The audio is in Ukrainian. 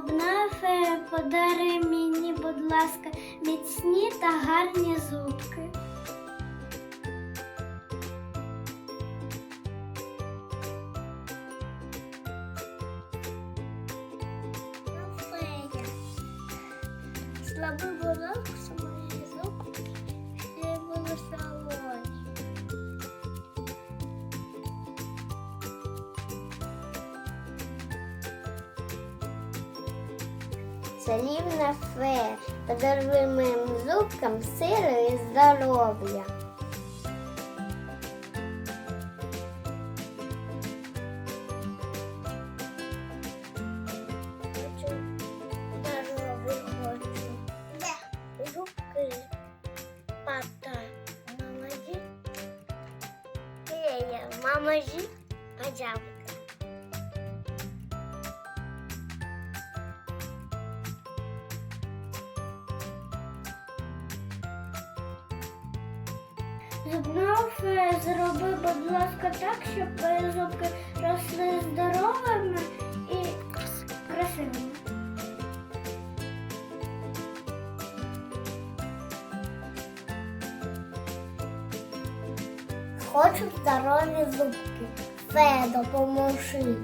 Зубна фея, подари мені, будь ласка, міцні та гарні зубки. Фея. Слабий волок, Чарівна фея, подаруй моїм зубкам сили і здоров'я. Хочу здоров'я хочу. Зубна фея, зроби, будь ласка, так, щоб зубки росли здоровими і красивими. Хочу здорові зубки. Фея, допоможи.